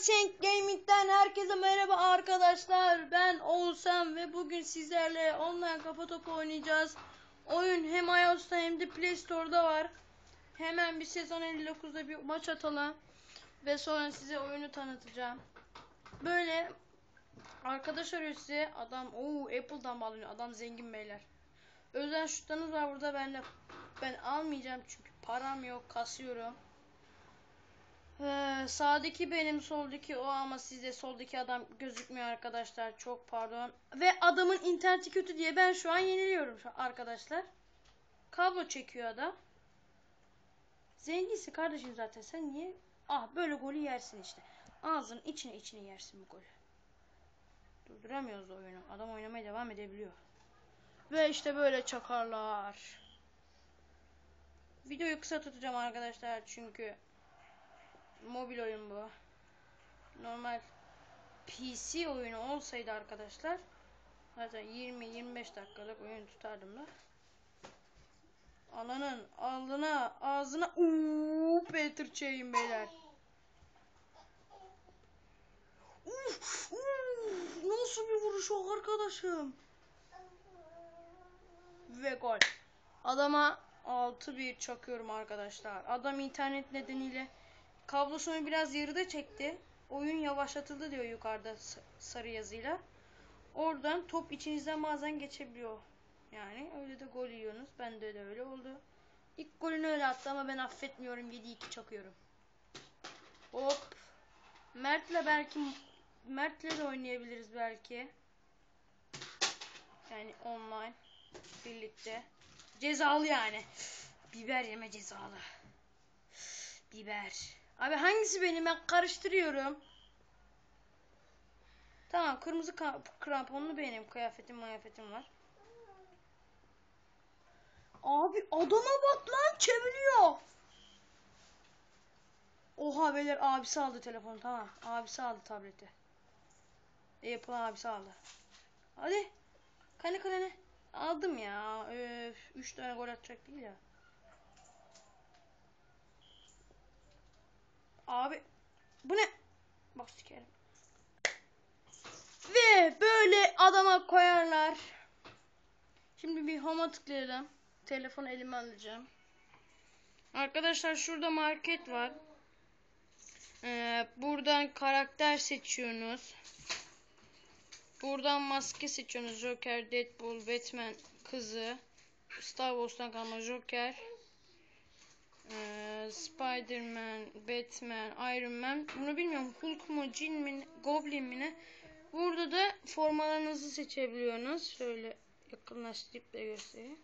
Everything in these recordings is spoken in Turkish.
Senk Gaming'den herkese merhaba arkadaşlar. Ben Oğuzhan ve bugün sizlerle online kafa topu oynayacağız. Oyun hem iOS'ta hem de Play Store'da var. Hemen bir sezon 59'da bir maç atalım. Ve sonra size oyunu tanıtacağım. Böyle arkadaş arıyor size. Adam o Apple'dan bağlanıyor. Adam zengin beyler. Özel şutlarınız var burada. Ben de ben almayacağım çünkü param yok. Kasıyorum. Ee, sağdaki benim soldaki o ama sizde soldaki adam gözükmüyor arkadaşlar. Çok pardon. Ve adamın interneti kötü diye ben şu an yeniliyorum arkadaşlar. Kablo çekiyor adam. Zenginsin kardeşim zaten. Sen niye? Ah böyle golü yersin işte. Ağzının içine içine yersin bu golü. Durduramıyoruz oyunu. Adam oynamaya devam edebiliyor. Ve işte böyle çakarlar. Videoyu kısa tutacağım arkadaşlar çünkü mobil oyun bu. Normal PC oyunu olsaydı arkadaşlar zaten 20-25 dakikalık oyun tutardım da. Alanın alnına ağzına uuu Peter Çeyim beyler. Uf, nasıl bir vuruş o arkadaşım. Ve gol. Adama 6-1 çakıyorum arkadaşlar. Adam internet nedeniyle Kablosunu biraz yarıda çekti. Oyun yavaşlatıldı diyor yukarıda sarı yazıyla. Oradan top içinizden bazen geçebiliyor. Yani öyle de gol yiyorsunuz. Bende de öyle oldu. İlk golünü öyle attı ama ben affetmiyorum. 7-2 çakıyorum. Hop. Mert'le belki Mert'le de oynayabiliriz belki. Yani online birlikte. Cezalı yani. Biber yeme cezalı. Biber. Abi hangisi benim? Ben karıştırıyorum. Tamam kırmızı kramponlu benim. Kıyafetim mayafetim var. Abi adama bak lan çeviriyor. Oha beyler abisi aldı telefonu tamam. Abisi aldı tableti. Apple abisi aldı. Hadi. Kale kalene. Aldım ya. Öf, üç tane gol atacak değil ya. Abi bu ne? Bak sikerim. Ve böyle adama koyarlar. Şimdi bir home'a tıklayalım. Telefonu elime alacağım. Arkadaşlar şurada market var. Ee, buradan karakter seçiyorsunuz. Buradan maske seçiyorsunuz. Joker, Deadpool, Batman, kızı. Star Wars'tan kalma Joker. Ee, Spider-Man, Batman, Iron Man. Bunu bilmiyorum. Hulk mu, Jin mi, Goblin mi ne? Burada da formalarınızı seçebiliyorsunuz. Şöyle yakınlaştırıp da göstereyim.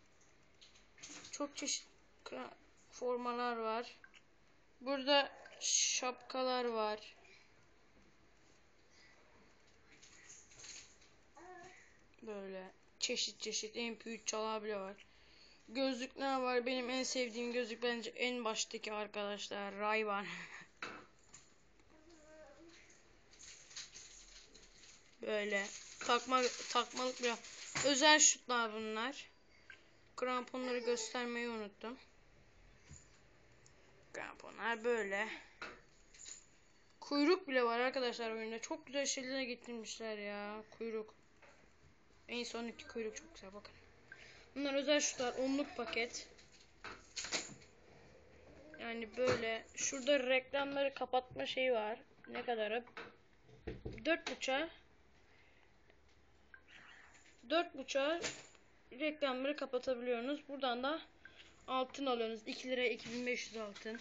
Çok çeşit formalar var. Burada şapkalar var. Böyle çeşit çeşit MP3 çalar bile var. Gözlükler var. Benim en sevdiğim gözlük bence en baştaki arkadaşlar. Ray-Ban. Böyle takma takmalık bir özel şutlar bunlar. Kramponları göstermeyi unuttum. Kramponlar böyle. Kuyruk bile var arkadaşlar oyunda. Çok güzel şeyler getirmişler ya. Kuyruk. En son iki kuyruk çok güzel bakın. Bunlar özel şutlar. Onluk paket. Yani böyle. Şurada reklamları kapatma şeyi var. Ne kadarı? Dört buçuğa. Dört buçuğa reklamları kapatabiliyorsunuz. Buradan da altın alıyorsunuz. 2 lira 2500 altın.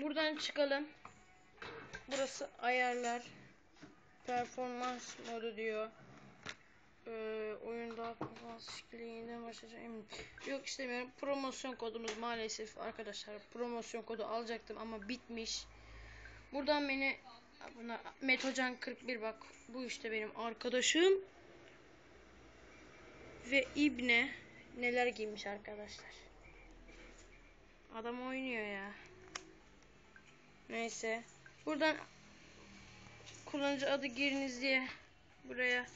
Buradan çıkalım. Burası ayarlar. Performans modu diyor şekilde yeniden başlayacağım. Yok istemiyorum. Promosyon kodumuz maalesef arkadaşlar. Promosyon kodu alacaktım ama bitmiş. Buradan beni buna Metocan 41 bak bu işte benim arkadaşım. Ve İbne neler giymiş arkadaşlar. Adam oynuyor ya. Neyse. Buradan kullanıcı adı giriniz diye buraya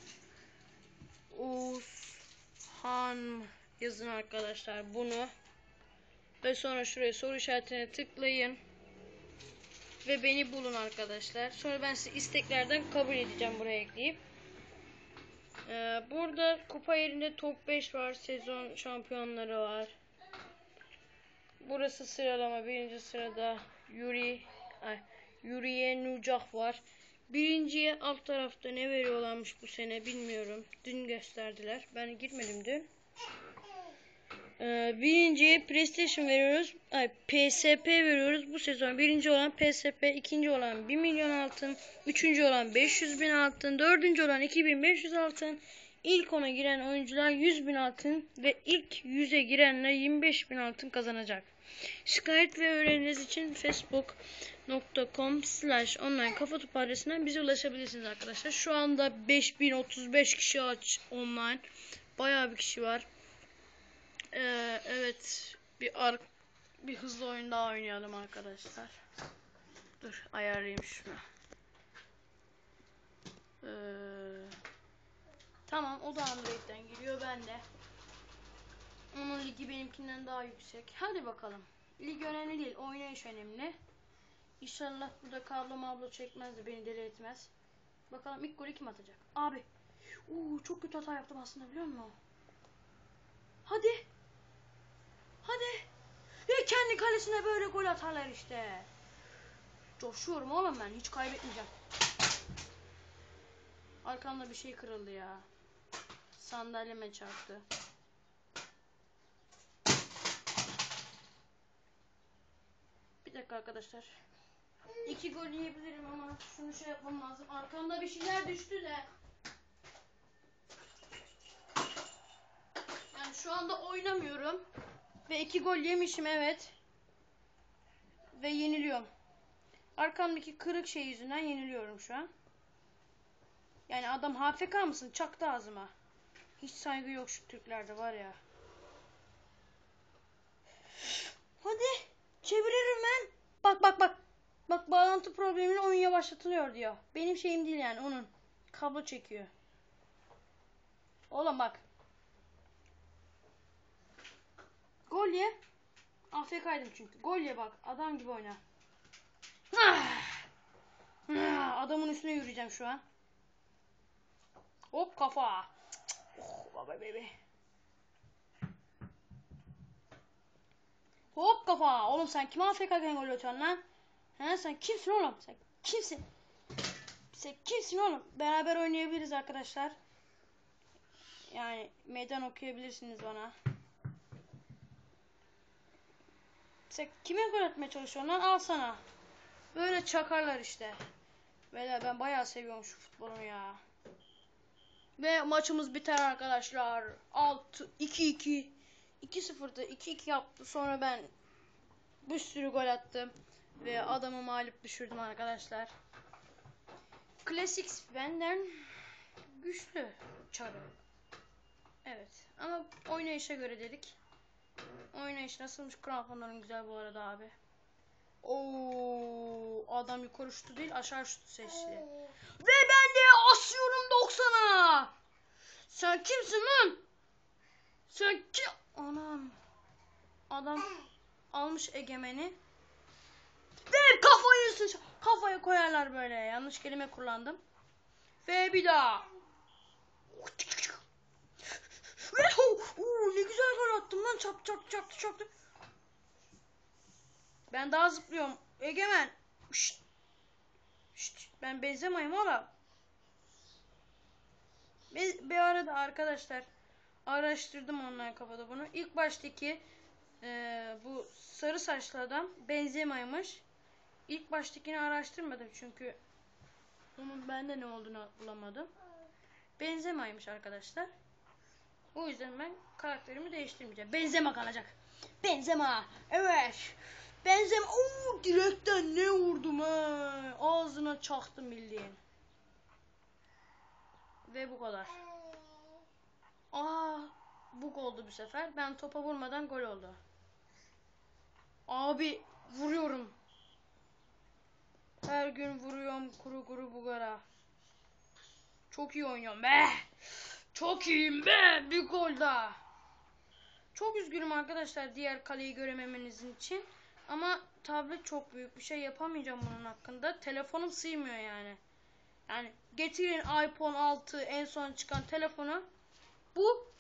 Uzhan yazın arkadaşlar bunu. Ve sonra şuraya soru işaretine tıklayın. ve beni bulun arkadaşlar. Sonra ben size isteklerden kabul edeceğim buraya ekleyip. Ee, burada kupa yerinde top 5 var. Sezon şampiyonları var. Burası sıralama. Birinci sırada Yuri ay, Yuriye Nucah var. Birinciye alt tarafta ne veriyorlarmış bu sene bilmiyorum. Dün gösterdiler. Ben girmedim dün. Ee, birinciye PlayStation veriyoruz. Ay PSP veriyoruz. Bu sezon birinci olan PSP, ikinci olan 1 milyon altın, üçüncü olan 500 bin altın, dördüncü olan 2500 altın. İlk ona giren oyuncular 100 bin altın ve ilk 100'e girenler 25 bin altın kazanacak. Şikayet ve öğreniniz için facebook.com slash online kafa topu adresinden bize ulaşabilirsiniz arkadaşlar. Şu anda 5035 kişi aç online. Bayağı bir kişi var. Ee, evet bir ar bir hızlı oyun daha oynayalım arkadaşlar. Dur ayarlayayım şunu. Ee, tamam o da Android'den giriyor ben de. Onun ligi benimkinden daha yüksek. Hadi bakalım. Lig önemli değil. Oynayış önemli. İnşallah burada kablo mablo çekmez de beni deli etmez. Bakalım ilk golü kim atacak? Abi. Oo, çok kötü hata yaptım aslında biliyor musun? Hadi. Hadi. Ya kendi kalesine böyle gol atarlar işte. Coşuyorum oğlum ben. Hiç kaybetmeyeceğim. Arkamda bir şey kırıldı ya. Sandalyeme çarptı. Bir dakika arkadaşlar. İki gol yiyebilirim ama şunu şey yapmam lazım. Arkamda bir şeyler düştü de. Yani şu anda oynamıyorum. Ve iki gol yemişim evet. Ve yeniliyorum. Arkamdaki kırık şey yüzünden yeniliyorum şu an. Yani adam HFK mısın? Çaktı ağzıma. Hiç saygı yok şu Türklerde var ya. Hadi. Çeviririm ben. Bak bak bak. Bak bağlantı problemiyle oyun yavaşlatılıyor diyor. Benim şeyim değil yani onun. Kablo çekiyor. Oğlum bak. Gol ye. AFK'ydım çünkü. Gol ye bak. Adam gibi oyna. Ah! Ah, Adamın üstüne yürüyeceğim şu an. Hop kafa. Baba bebe. Hop kafa. Oğlum sen kime AFK'ken gol atıyorsun lan? He sen kimsin oğlum? Sen kimsin? Sen kimsin oğlum? Beraber oynayabiliriz arkadaşlar. Yani meydan okuyabilirsiniz bana. Sen kime gol atmaya çalışıyorsun lan? Al sana. Böyle çakarlar işte. Beyler ben bayağı seviyorum şu futbolu ya. Ve maçımız biter arkadaşlar. 6 2-2 2-0'dı. 2-2 yaptı. Sonra ben bir sürü gol attım ve adamı mağlup düşürdüm arkadaşlar. Klasik benden güçlü çarı. Evet ama oynayışa göre dedik. Oynayış nasılmış? Kramponların güzel bu arada abi. Oo, adam yukarı şutu değil aşağı şutu seçti. Ve ben de asıyorum 90'a. Sen kimsin lan? Sen kim? Anam. Adam almış egemeni. Ve kafayı sıç kafaya koyarlar böyle. Yanlış kelime kullandım. Ve bir daha. Ve ne güzel gol attım lan. Çap çap çaktı çaktı. Ben daha zıplıyorum. Egemen. Şşt. Şşt. Ben benzemayım oğlum. Bir, arada arkadaşlar araştırdım online kafada bunu. İlk baştaki e, bu sarı saçlı adam Benzema'ymış. İlk baştakini araştırmadım çünkü onun bende ne olduğunu bulamadım. Benzema'ymış arkadaşlar. O yüzden ben karakterimi değiştirmeyeceğim. Benzema kalacak. Benzema. Evet. Benzema. Oo, direkten ne vurdum ha. Ağzına çaktım bildiğin. Ve bu kadar. Aa, bug oldu bu sefer. Ben topa vurmadan gol oldu. Abi vuruyorum. Her gün vuruyorum kuru kuru bugara. Çok iyi oynuyorum be. Çok iyiyim be. Bir gol daha. Çok üzgünüm arkadaşlar diğer kaleyi görememenizin için. Ama tablet çok büyük bir şey yapamayacağım bunun hakkında. Telefonum sığmıyor yani. Yani getirin iPhone 6 en son çıkan telefonu. Bu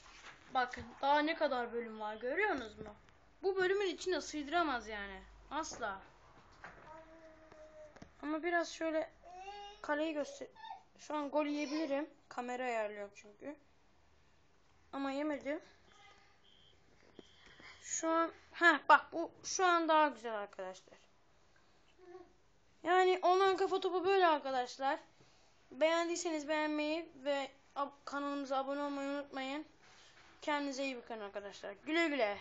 bakın daha ne kadar bölüm var görüyorsunuz mu? Bu bölümün içine sığdıramaz yani. Asla. Ama biraz şöyle kaleyi göster. Şu an gol yiyebilirim. Kamera ayarlıyorum çünkü. Ama yemedim. Şu an ha bak bu şu an daha güzel arkadaşlar. Yani online kafa topu böyle arkadaşlar. Beğendiyseniz beğenmeyi ve kanalımıza abone olmayı unutmayın. Kendinize iyi bakın arkadaşlar. Güle güle.